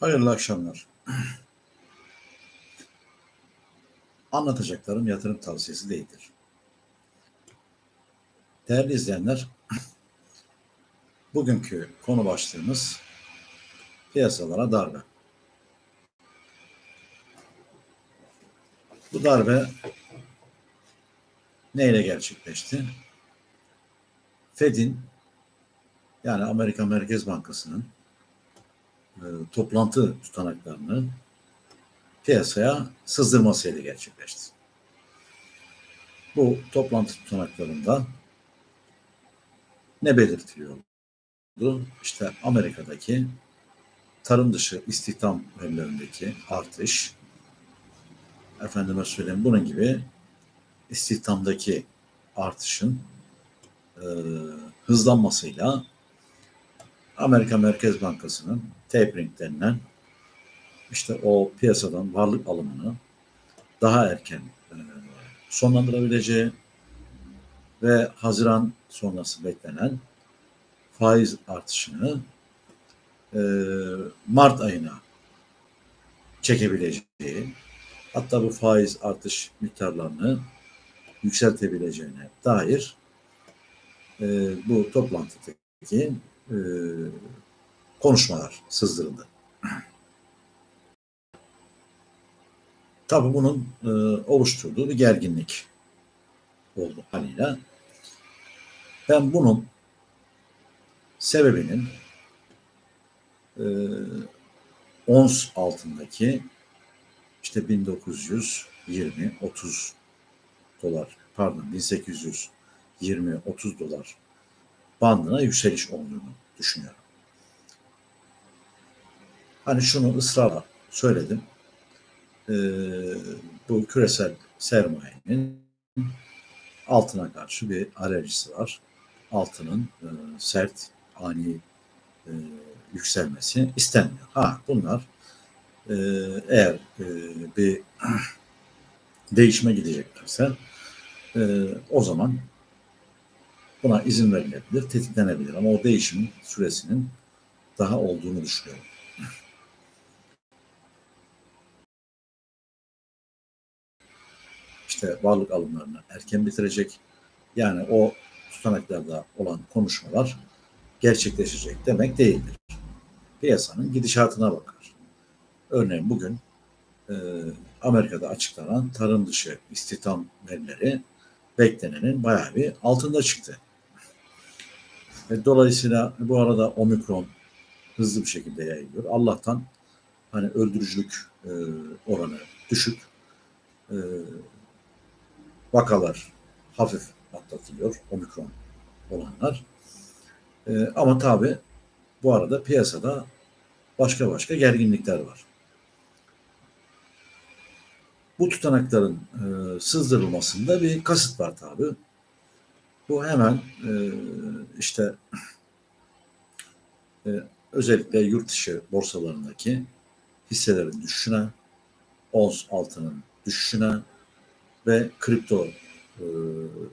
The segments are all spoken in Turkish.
Hayırlı akşamlar. Anlatacaklarım yatırım tavsiyesi değildir. Değerli izleyenler, bugünkü konu başlığımız piyasalara darbe. Bu darbe neyle gerçekleşti? Fed'in yani Amerika Merkez Bankası'nın e, toplantı tutanaklarını piyasaya sızdırmasıyla gerçekleşti. Bu toplantı tutanaklarında ne belirtiliyordu? İşte Amerika'daki tarım dışı istihdam verilerindeki artış, efendime söyleyeyim bunun gibi istihdamdaki artışın e, hızlanmasıyla Amerika Merkez Bankası'nın tapering denilen işte o piyasadan varlık alımını daha erken e, sonlandırabileceği ve Haziran sonrası beklenen faiz artışını e, Mart ayına çekebileceği hatta bu faiz artış miktarlarını yükseltebileceğine dair e, bu toplantıdaki e, konuşmalar sızdırıldı. Tabii bunun e, oluşturduğu bir gerginlik oldu haliyle. Ben bunun sebebinin e, ons altındaki işte 1920 30 dolar pardon 1820 30 dolar bandına yükseliş olduğunu düşünüyorum. Hani şunu ısrarla söyledim. Ee, bu küresel sermayenin altına karşı bir alerjisi var. Altının e, sert, ani e, yükselmesi istenmiyor. Ha bunlar e, eğer e, bir değişime gideceklerse e, o zaman buna izin verilebilir, tetiklenebilir. Ama o değişimin süresinin daha olduğunu düşünüyorum. İşte varlık alımlarını erken bitirecek. Yani o tutanaklarda olan konuşmalar gerçekleşecek demek değildir. Piyasanın gidişatına bakar. Örneğin bugün e, Amerika'da açıklanan tarım dışı istihdam verileri beklenenin bayağı bir altında çıktı. Ve dolayısıyla bu arada omikron hızlı bir şekilde yayılıyor. Allah'tan hani öldürücülük e, oranı düşük. E, vakalar hafif atlatılıyor omikron olanlar. E, ama tabi bu arada piyasada başka başka gerginlikler var. Bu tutanakların e, sızdırılmasında bir kasıt var tabi. Bu hemen e, işte e, özellikle yurt dışı borsalarındaki hisselerin düşüşüne, ons altının düşüşüne ve kripto e,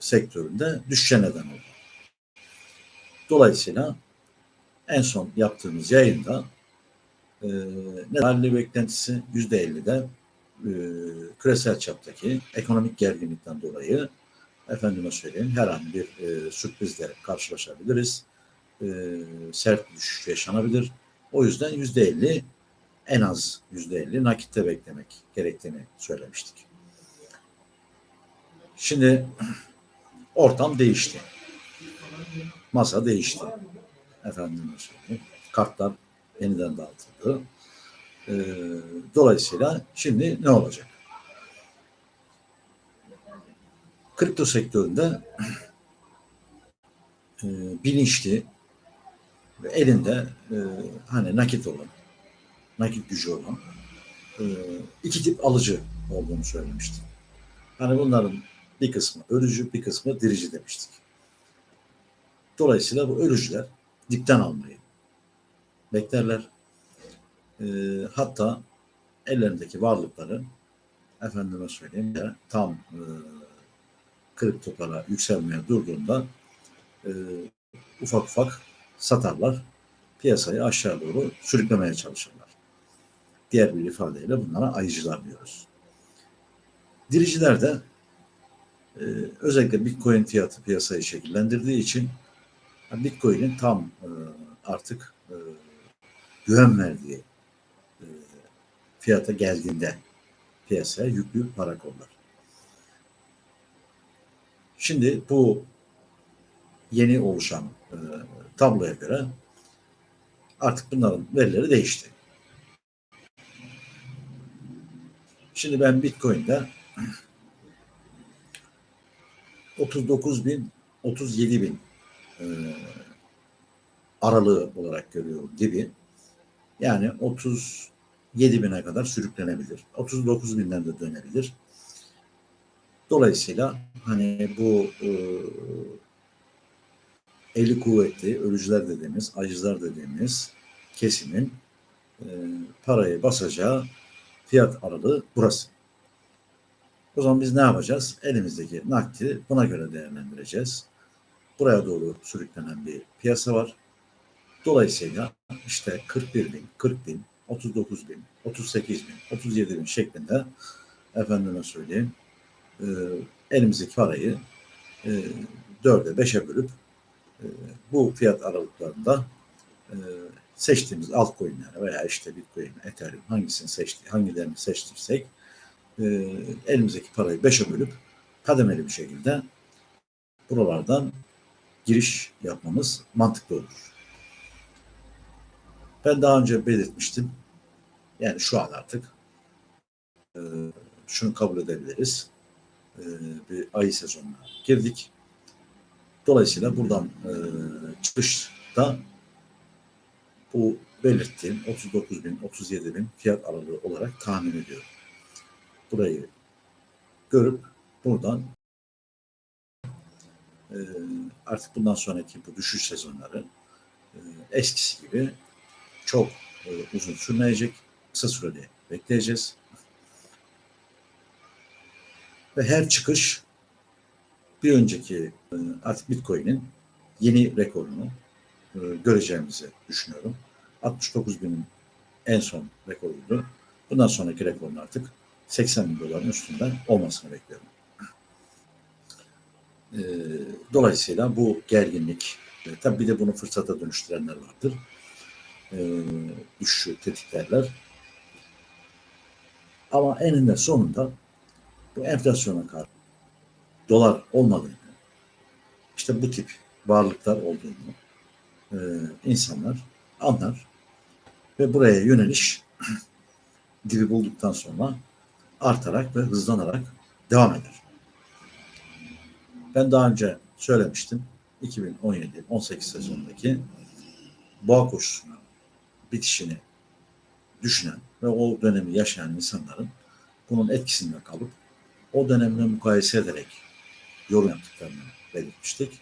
sektöründe düşüşe neden oldu. Dolayısıyla en son yaptığımız yayında e, ne beklentisi yüzde 50'de e, küresel çaptaki ekonomik gerginlikten dolayı efendime söyleyeyim her an bir e, sürprizle karşılaşabiliriz. E, sert düşüş yaşanabilir. O yüzden yüzde elli en az yüzde elli nakitte beklemek gerektiğini söylemiştik. Şimdi ortam değişti. Masa değişti. Efendim. Kartlar yeniden dağıtıldı. E, dolayısıyla şimdi ne olacak? kripto sektöründe e, bilinçli ve elinde e, hani nakit olan, nakit gücü olan e, iki tip alıcı olduğunu söylemiştim. Hani bunların bir kısmı ölücü, bir kısmı dirici demiştik. Dolayısıyla bu ölücüler dipten almayı beklerler. E, hatta ellerindeki varlıkları efendime söyleyeyim ya tam e, kripto para yükselmeye durduğunda e, ufak ufak satarlar. Piyasayı aşağı doğru sürüklemeye çalışırlar. Diğer bir ifadeyle bunlara ayıcılar diyoruz. Diriciler de e, özellikle Bitcoin fiyatı piyasayı şekillendirdiği için Bitcoin'in tam e, artık e, güven verdiği e, fiyata geldiğinde piyasaya yüklü para kollar. Şimdi bu yeni oluşan tabloya göre artık bunların verileri değişti. Şimdi ben Bitcoin'de 39 bin 37 bin e, aralığı olarak görüyorum gibi. Yani 37 bine kadar sürüklenebilir. 39 binden de dönebilir. Dolayısıyla hani bu e, eli kuvvetli ölücüler dediğimiz, acızlar dediğimiz kesimin e, parayı basacağı fiyat aralığı burası. O zaman biz ne yapacağız? Elimizdeki nakdi buna göre değerlendireceğiz. Buraya doğru sürüklenen bir piyasa var. Dolayısıyla işte 41 bin, 40 bin, 39 bin, 38 bin, 37 bin şeklinde efendime söyleyeyim e, elimizdeki parayı e, 4'e 5'e bölüp e, bu fiyat aralıklarında e, seçtiğimiz altcoin'lere veya işte Bitcoin, Ethereum hangisini seçti, hangilerini seçtirsek e, elimizdeki parayı 5'e bölüp kademeli bir şekilde buralardan giriş yapmamız mantıklı olur. Ben daha önce belirtmiştim. Yani şu an artık e, şunu kabul edebiliriz. E, bir ayı sezonuna girdik. Dolayısıyla buradan e, çıkışta bu belirttiğim 39 bin, 37 bin fiyat aralığı olarak tahmin ediyorum. Burayı görüp buradan e, artık bundan sonraki bu düşüş sezonları e, eskisi gibi çok e, uzun sürmeyecek. Kısa sürede bekleyeceğiz. Ve her çıkış bir önceki artık Bitcoin'in yeni rekorunu göreceğimizi düşünüyorum. 69 binin en son rekoruydu. Bundan sonraki rekorun artık 80 bin doların üstünde olmasını bekliyorum. E, dolayısıyla bu gerginlik, e, tabii bir de bunu fırsata dönüştürenler vardır. E, düşüşü tetiklerler. Ama eninde sonunda bu enflasyona karşı dolar olmadığını, işte bu tip varlıklar olduğunu e, insanlar anlar ve buraya yöneliş dibi bulduktan sonra artarak ve hızlanarak devam eder. Ben daha önce söylemiştim 2017-18 sezonundaki boğa koşusunun bitişini düşünen ve o dönemi yaşayan insanların bunun etkisinde kalıp o dönemle mukayese ederek yorum yaptıklarını belirtmiştik.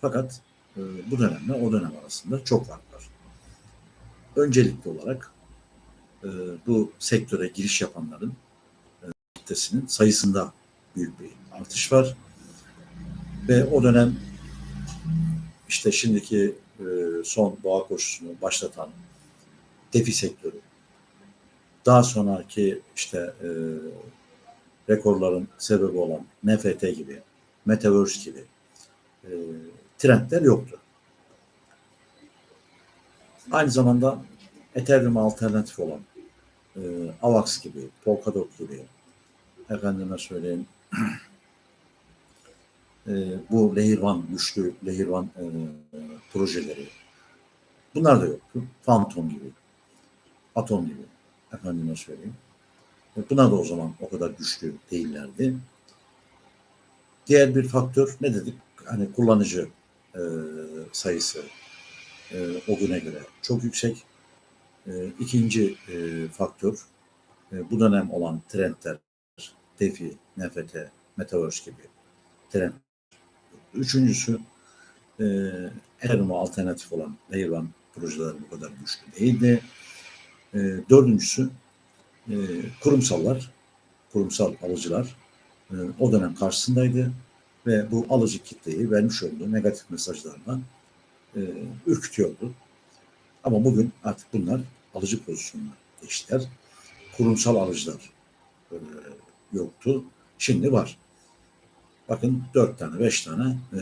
Fakat e, bu dönemle o dönem arasında çok fark var. Öncelikli olarak e, bu sektöre giriş yapanların kitlesinin sayısında büyük bir artış var. Ve o dönem işte şimdiki e, son boğa koşusunu başlatan defi sektörü daha sonraki işte e, rekorların sebebi olan NFT gibi, Metaverse gibi e, trendler yoktu. Aynı zamanda Ethereum alternatif olan e, AVAX gibi, Polkadot gibi, efendime söyleyeyim e, bu Lehirvan, güçlü Lehirvan e, projeleri bunlar da yoktu. Phantom gibi, Atom gibi, efendime söyleyeyim. Buna da o zaman o kadar güçlü değillerdi. Diğer bir faktör ne dedik? Hani kullanıcı e, sayısı e, o güne göre çok yüksek. E, ikinci e, faktör e, bu dönem olan trendler DeFi, NFT, Metaverse gibi trend. Üçüncüsü e, Ethereum'a alternatif olan Layer One projeler bu kadar güçlü değildi. E, dördüncüsü e, kurumsallar, kurumsal alıcılar e, o dönem karşısındaydı ve bu alıcı kitleyi vermiş olduğu negatif mesajlarla e, ürkütüyordu. Ama bugün artık bunlar alıcı pozisyonuna geçtiler. kurumsal alıcılar e, yoktu. Şimdi var. Bakın dört tane, beş tane e,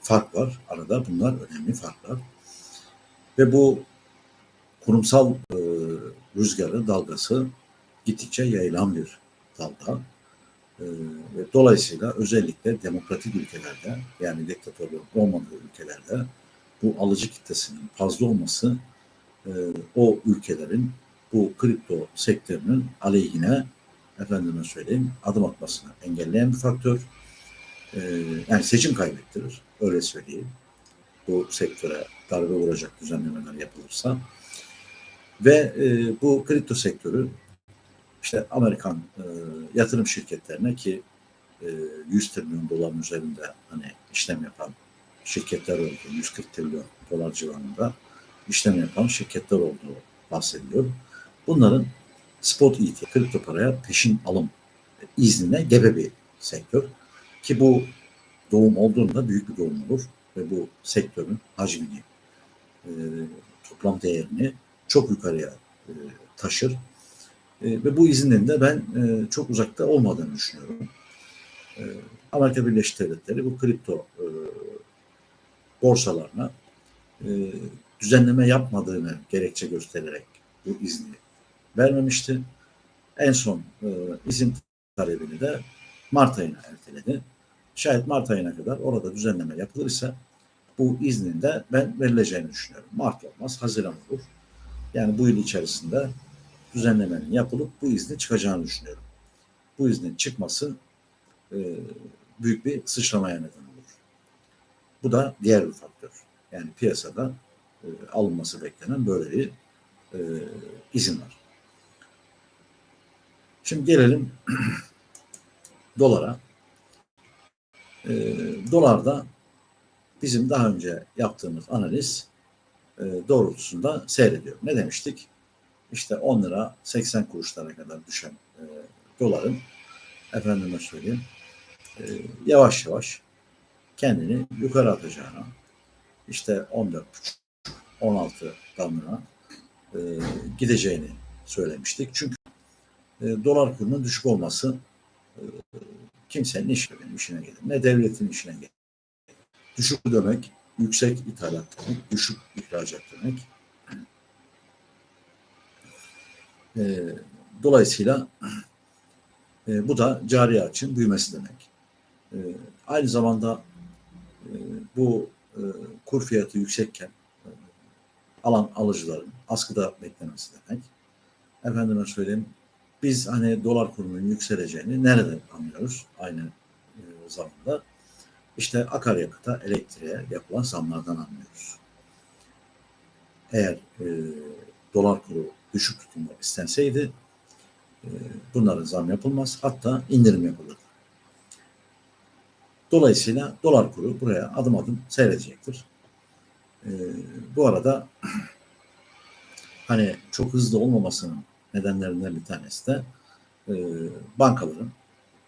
fark var. Arada bunlar önemli farklar. Ve bu kurumsal e, rüzgarı, dalgası gittikçe yayılan bir dalga. E, dolayısıyla özellikle demokratik ülkelerde yani diktatörlük olmadığı ülkelerde bu alıcı kitlesinin fazla olması e, o ülkelerin bu kripto sektörünün aleyhine efendime söyleyeyim adım atmasını engelleyen bir faktör. E, yani seçim kaybettirir. Öyle söyleyeyim. Bu sektöre darbe vuracak düzenlemeler yapılırsa. Ve e, bu kripto sektörü işte Amerikan e, yatırım şirketlerine ki e, 100 trilyon doların üzerinde hani işlem yapan şirketler oldu. 140 trilyon dolar civarında işlem yapan şirketler olduğu bahsediliyor. Bunların spot ETF, kripto paraya peşin alım iznine gebe bir sektör. Ki bu doğum olduğunda büyük bir doğum olur ve bu sektörün hacmini, e, toplam değerini çok yukarıya e, taşır. E, ve bu iznin de ben e, çok uzakta olmadığını düşünüyorum. E, Amerika Birleşik Devletleri bu kripto e, borsalarına e, düzenleme yapmadığını gerekçe göstererek bu izni vermemişti. En son e, izin talebini de Mart ayına erteledi. Şayet Mart ayına kadar orada düzenleme yapılırsa bu iznin de ben verileceğini düşünüyorum. Mart olmaz, Haziran olur. Yani bu yıl içerisinde düzenlemenin yapılıp bu izni çıkacağını düşünüyorum. Bu iznin çıkması e, büyük bir sıçramaya neden olur. Bu da diğer bir faktör. Yani piyasada e, alınması beklenen böyle bir e, izin var. Şimdi gelelim dolara. E, dolarda bizim daha önce yaptığımız analiz e, doğrultusunda seyrediyor. Ne demiştik? İşte 10 lira 80 kuruşlara kadar düşen e, doların efendime söyleyeyim e, yavaş yavaş kendini yukarı atacağına işte 14 16 damlına e, gideceğini söylemiştik. Çünkü e, dolar kurunun düşük olması e, kimsenin işine, işine gelir. Ne devletin işine gelir. Düşük demek, yüksek ithalat demek, düşük ihracat demek. E, dolayısıyla bu da cari açın büyümesi demek. Aynı zamanda bu e, kur fiyatı yüksekken alan alıcıların askıda beklemesi demek. Efendime söyleyeyim biz hani dolar kurunun yükseleceğini nereden anlıyoruz aynı e, zamanda? İşte akaryakıta, elektriğe yapılan zamlardan anlıyoruz. Eğer e, dolar kuru düşük tutulmak istenseydi e, bunların zam yapılmaz hatta indirim yapılır. Dolayısıyla dolar kuru buraya adım adım seyredecektir. E, bu arada hani çok hızlı olmamasının nedenlerinden bir tanesi de e, bankaların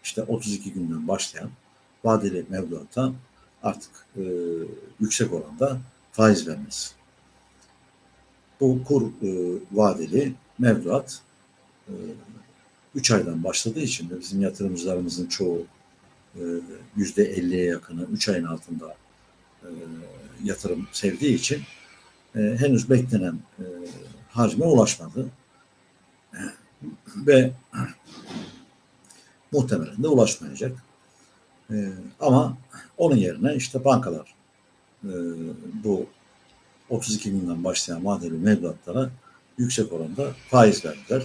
işte 32 günden başlayan vadeli mevduata artık e, yüksek oranda faiz vermesi. Bu kur e, vadeli mevduat e, 3 aydan başladığı için de bizim yatırımcılarımızın çoğu e, yüzde 50'ye yakını 3 ayın altında e, yatırım sevdiği için e, henüz beklenen e, hacme ulaşmadı ve muhtemelen de ulaşmayacak. E, ama onun yerine işte bankalar e, bu 32 günden başlayan vadeli mevduatlara yüksek oranda faiz verdiler.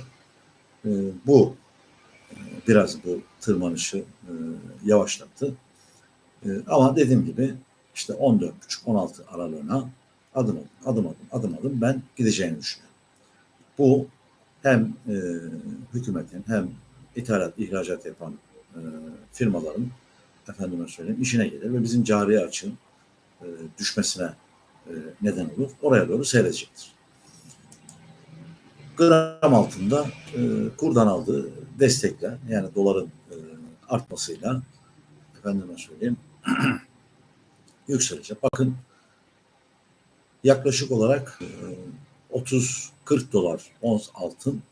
E, bu e, biraz bu tırmanışı e, yavaşlattı. E, ama dediğim gibi işte 14,5-16 aralığına adım adım adım adım adım ben gideceğini düşünüyorum. Bu hem e, hükümetin hem ithalat, ihracat yapan e, firmaların efendime söyleyeyim işine gelir ve bizim cari açığın e, düşmesine e, neden olur. Oraya doğru seyredecektir. Gram altında e, kurdan aldığı destekle yani doların e, artmasıyla efendime söyleyeyim yükselecek. Bakın yaklaşık olarak e, 30-40 dolar ons altın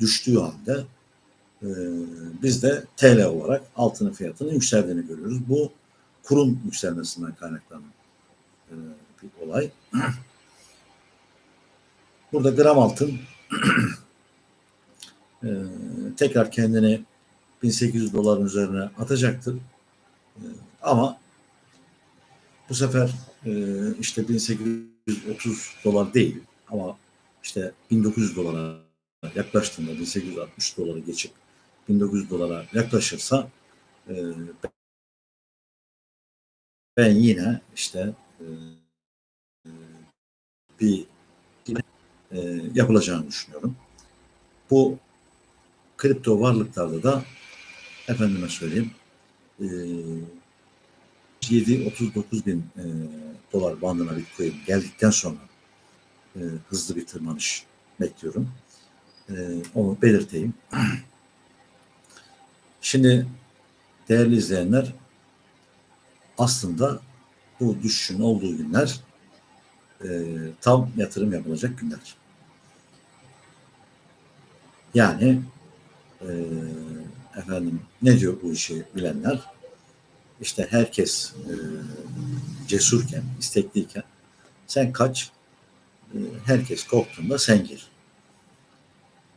düştüğü halde e, biz de TL olarak altının fiyatının yükseldiğini görüyoruz. Bu kurun yükselmesinden kaynaklanan e, bir olay. Burada gram altın e, tekrar kendini 1800 doların üzerine atacaktır. E, ama bu sefer e, işte 1830 dolar değil ama işte 1900 dolara yaklaştığında 1860 doları geçip 1900 dolara yaklaşırsa e, ben yine işte e, bir e, yapılacağını düşünüyorum. Bu kripto varlıklarda da efendime söyleyeyim e, 7-39 bin e, dolar bandına Bitcoin geldikten sonra e, hızlı bir tırmanış bekliyorum. E, onu belirteyim. Şimdi değerli izleyenler aslında bu düşüşün olduğu günler e, tam yatırım yapılacak günler. Yani e, efendim ne diyor bu işi bilenler? İşte herkes e, cesurken, istekliyken sen kaç, herkes korktuğunda sen gir.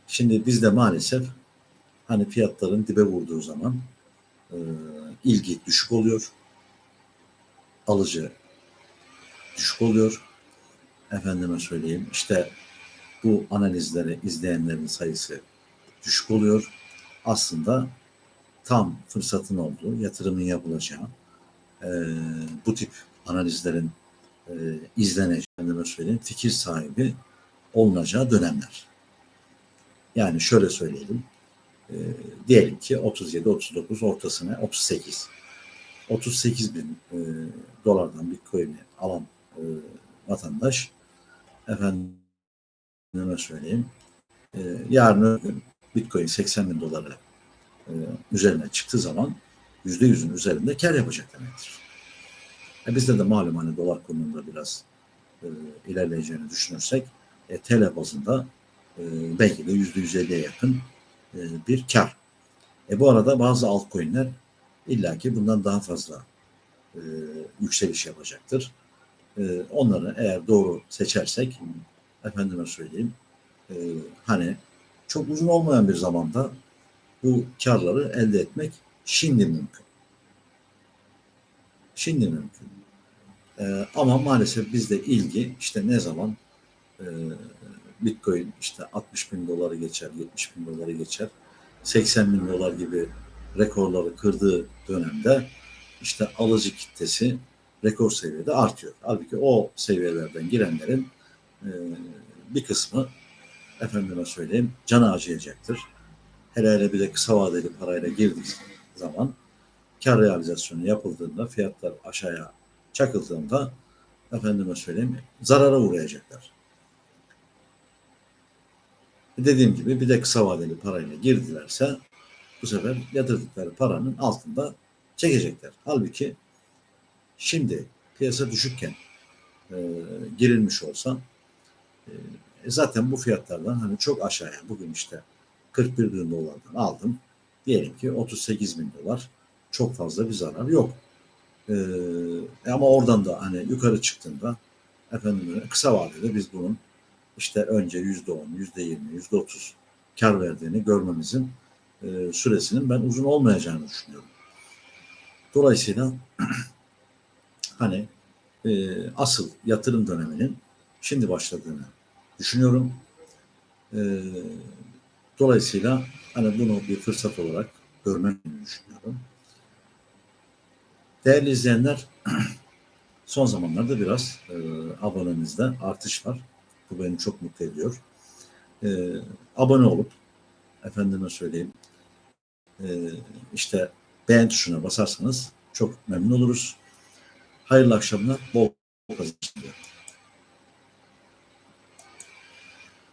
Şimdi bizde maalesef hani fiyatların dibe vurduğu zaman e, ilgi düşük oluyor. Alıcı düşük oluyor. Efendime söyleyeyim işte bu analizleri izleyenlerin sayısı düşük oluyor. Aslında tam fırsatın olduğu, yatırımın yapılacağı, e, bu tip analizlerin e, izleneceğini söyleyeyim, fikir sahibi olunacağı dönemler. Yani şöyle söyleyelim, e, diyelim ki 37-39 ortasına 38. 38 bin e, dolardan Bitcoin'i alan e, vatandaş efendime söyleyeyim e, yarın öbür Bitcoin 80 bin dolara e, üzerine çıktığı zaman yüzde yüzün üzerinde kar yapacak demektir. E bizde de malum hani dolar konumunda biraz e, ilerleyeceğini düşünürsek e, TL bazında e, belki de yüzde yüz yakın e, bir kar. E bu arada bazı altcoin'ler illaki bundan daha fazla e, yükseliş yapacaktır. E, onları eğer doğru seçersek efendime söyleyeyim e, hani çok uzun olmayan bir zamanda bu karları elde etmek şimdi mümkün. Şimdi mümkün. E, ama maalesef bizde ilgi işte ne zaman e, Bitcoin işte 60 bin doları geçer, 70 bin doları geçer, 80 bin dolar gibi rekorları kırdığı dönemde işte alıcı kitlesi rekor seviyede artıyor. Halbuki o seviyelerden girenlerin e, bir kısmı efendime söyleyeyim canı acıyacaktır. Hele hele bir de kısa vadeli parayla girdiği zaman kar realizasyonu yapıldığında fiyatlar aşağıya çakıldığında efendime söyleyeyim zarara uğrayacaklar. Dediğim gibi bir de kısa vadeli parayla girdilerse bu sefer yatırdıkları paranın altında çekecekler. Halbuki şimdi piyasa düşükken e, girilmiş olsa e, zaten bu fiyatlardan hani çok aşağıya bugün işte 41 bin dolardan aldım. Diyelim ki 38 bin dolar çok fazla bir zarar yok. E, ama oradan da hani yukarı çıktığında efendim kısa vadede biz bunun işte önce yüzde on, yüzde yirmi, yüzde otuz kar verdiğini görmemizin e, süresinin ben uzun olmayacağını düşünüyorum. Dolayısıyla hani e, asıl yatırım döneminin şimdi başladığını düşünüyorum. E, dolayısıyla hani bunu bir fırsat olarak görmeni düşünüyorum. Değerli izleyenler, son zamanlarda biraz e, abonemizde artış var. Bu beni çok mutlu ediyor. E, abone olup efendime söyleyeyim e, işte beğen tuşuna basarsanız çok memnun oluruz. Hayırlı akşamlar, bol kazançlar.